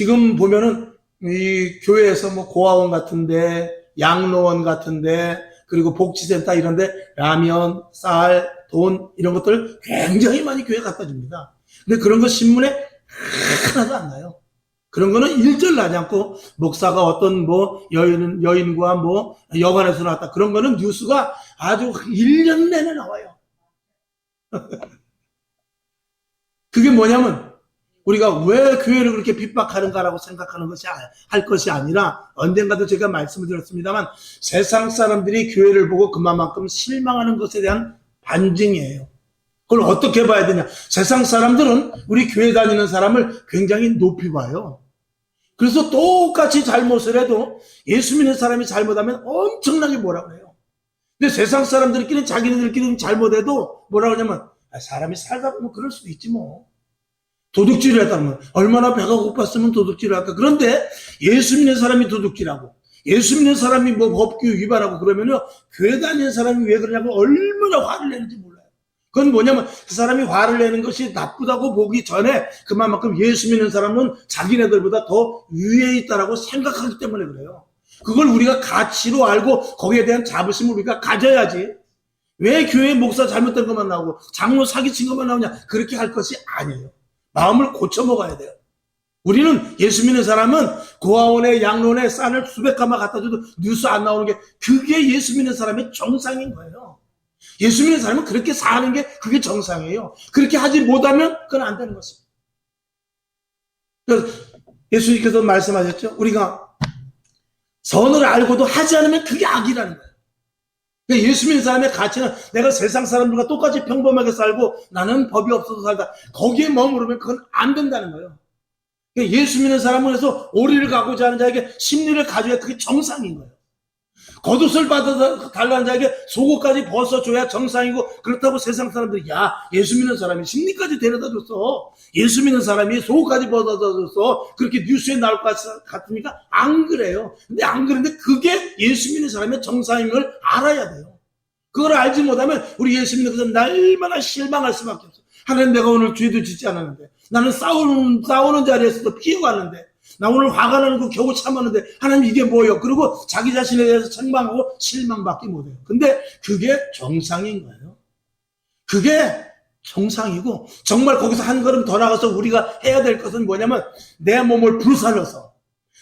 지금 보면은 이 교회에서 뭐 고아원 같은데 양로원 같은데 그리고 복지센터 이런데 라면, 쌀, 돈 이런 것들 굉장히 많이 교회 갖다 줍니다. 근데 그런 거 신문에 하나도 안 나요. 그런 거는 일절 나지 않고 목사가 어떤 뭐 여인 여인과 뭐 여관에서 나왔다 그런 거는 뉴스가 아주 1년 내내 나와요. 그게 뭐냐면 우리가 왜 교회를 그렇게 핍박하는가라고 생각하는 것이 아- 할 것이 아니라 언젠가도 제가 말씀을 드렸습니다만 세상 사람들이 교회를 보고 그만큼 실망하는 것에 대한 반증이에요. 그걸 어떻게 봐야 되냐? 세상 사람들은 우리 교회 다니는 사람을 굉장히 높이 봐요. 그래서 똑같이 잘못을 해도 예수 믿는 사람이 잘못하면 엄청나게 뭐라 그래요. 근데 세상 사람들끼리 자기네들끼리 잘못해도 뭐라 그러냐면 아, 사람이 살다 보면 그럴 수도 있지 뭐. 도둑질을 했다면 얼마나 배가 고팠으면 도둑질을 할까. 그런데 예수 믿는 사람이 도둑질하고 예수 믿는 사람이 뭐 법규 위반하고 그러면요 교회 다니는 사람이 왜 그러냐면 얼마나 화를 내는지 몰라요. 그건 뭐냐면 그 사람이 화를 내는 것이 나쁘다고 보기 전에 그만큼 예수 믿는 사람은 자기네들보다 더 위에 있다라고 생각하기 때문에 그래요. 그걸 우리가 가치로 알고 거기에 대한 자부심을 우리가 가져야지. 왜 교회 목사 잘못된 것만 나오고 장로 사기친 것만 나오냐? 그렇게 할 것이 아니에요. 마음을 고쳐 먹어야 돼요. 우리는 예수 믿는 사람은 고아원에 양론에 쌀을 수백 가마 갖다 줘도 뉴스 안 나오는 게 그게 예수 믿는 사람의 정상인 거예요. 예수 믿는 사람은 그렇게 사는 게 그게 정상이에요. 그렇게 하지 못하면 그건 안 되는 것입니다. 그래서 예수님께서 말씀하셨죠. 우리가 선을 알고도 하지 않으면 그게 악이라는 거예요. 그러니까 예수 믿는 사람의 가치는 내가 세상 사람들과 똑같이 평범하게 살고 나는 법이 없어서 살다. 거기에 머무르면 그건 안 된다는 거예요. 그러니까 예수 믿는 사람은 그래서 오리를 가고자 하는 자에게 심리를 가져야 그게 정상인 거예요. 겉옷을 받아 달라는 자에게 속옷까지 벗어줘야 정상이고 그렇다고 세상 사람들이 야 예수 믿는 사람이 심리까지 데려다 줬어. 예수 믿는 사람이 속옷까지 벗어다 줬어. 그렇게 뉴스에 나올 것 같- 같으니까 안 그래요. 근데 안 그런데 그게 예수 믿는 사람의 정상임을 알아야 돼요. 그걸 알지 못하면 우리 예수 믿는 것은 날마다 실망할 수밖에 없어. 하나님 내가 오늘 죄도 짓지 않았는데 나는 싸우는 싸우는 자리에서도 피해갔는데 나 오늘 화가 나는 거 겨우 참았는데 하나님 이게 뭐예요? 그리고 자기 자신에 대해서 책망하고 실망밖에 못해요. 근데 그게 정상인 거예요. 그게 정상이고 정말 거기서 한 걸음 더 나가서 우리가 해야 될 것은 뭐냐면 내 몸을 불살려서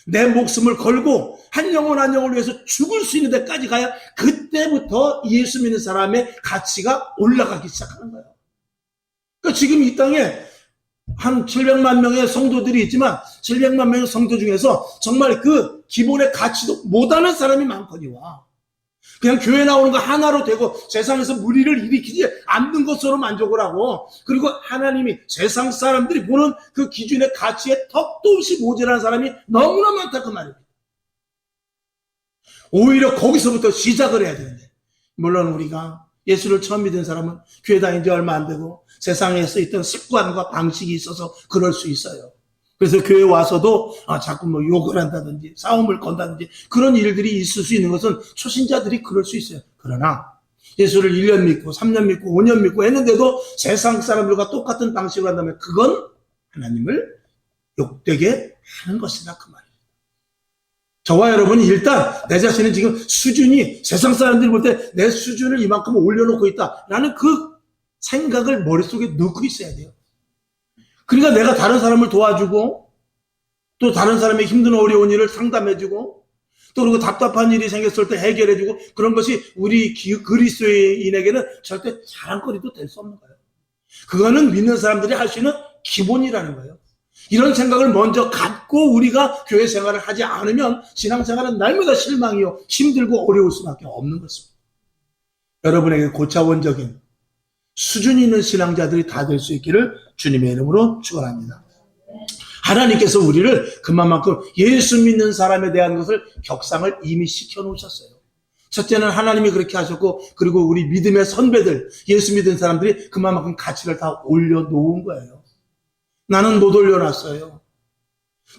내 목숨을 걸고 한 영혼 한 영혼을 위해서 죽을 수 있는 데까지 가야 그때부터 예수 믿는 사람의 가치가 올라가기 시작하는 거예요. 그러니까 지금 이 땅에 한 700만 명의 성도들이 있지만 700만 명의 성도 중에서 정말 그 기본의 가치도 못하는 사람이 많거니와 그냥 교회 나오는 거 하나로 되고 세상에서 무리를 일으키지 않는 것으로 만족을 하고 그리고 하나님이 세상 사람들이 보는 그 기준의 가치에 턱도 없이 모자란 사람이 너무나 많다 그 말입니다. 오히려 거기서부터 시작을 해야 되는데 물론 우리가 예수를 처음 믿은 사람은 교회 다닌 지 얼마 안 되고 세상에서 있던 습관과 방식이 있어서 그럴 수 있어요. 그래서 교회 와서도 아, 자꾸 뭐 욕을 한다든지 싸움을 건다든지 그런 일들이 있을 수 있는 것은 초신자들이 그럴 수 있어요. 그러나 예수를 1년 믿고 3년 믿고 5년 믿고 했는데도 세상 사람들과 똑같은 방식으로 한다면 그건 하나님을 욕되게 하는 것이다 그 말이에요. 저와 여러분이 일단 내 자신은 지금 수준이 세상 사람들이 볼 때 내 수준을 이만큼 올려놓고 있다 라는 그 생각을 머릿속에 넣고 있어야 돼요. 그러니까 내가 다른 사람을 도와주고 또 다른 사람의 힘든 어려운 일을 상담해주고 또 그리고 답답한 일이 생겼을 때 해결해주고 그런 것이 우리 기- 그리스도인에게는 절대 자랑거리도 될 수 없는 거예요. 그거는 믿는 사람들이 할 수 있는 기본이라는 거예요. 이런 생각을 먼저 갖고 우리가 교회 생활을 하지 않으면 신앙생활은 날마다 실망이요 힘들고 어려울 수밖에 없는 것입니다. 여러분에게 고차원적인 수준 있는 신앙자들이 다 될 수 있기를 주님의 이름으로 축원합니다. 하나님께서 우리를 그만큼 예수 믿는 사람에 대한 것을 격상을 이미 시켜 놓으셨어요. 첫째는 하나님이 그렇게 하셨고 그리고 우리 믿음의 선배들 예수 믿은 사람들이 그만큼 가치를 다 올려 놓은 거예요. 나는 못 올려놨어요.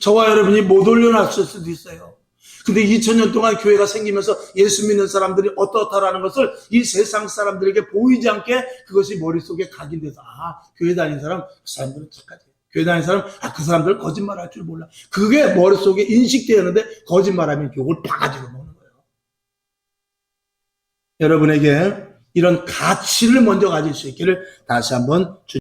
저와 여러분이 못 올려놨을 수도 있어요. 근데 2000년 동안 교회가 생기면서 예수 믿는 사람들이 어떻다라는 것을 이 세상 사람들에게 보이지 않게 그것이 머릿속에 각인돼서 아 교회 다니는 사람 그 사람들은 착하지 교회 다니는 사람, 아, 그 사람들 거짓말 할 줄 몰라. 그게 머릿속에 인식되었는데 거짓말하면 욕을 바가지로 먹는 거예요. 여러분에게 이런 가치를 먼저 가질 수 있기를 다시 한번 주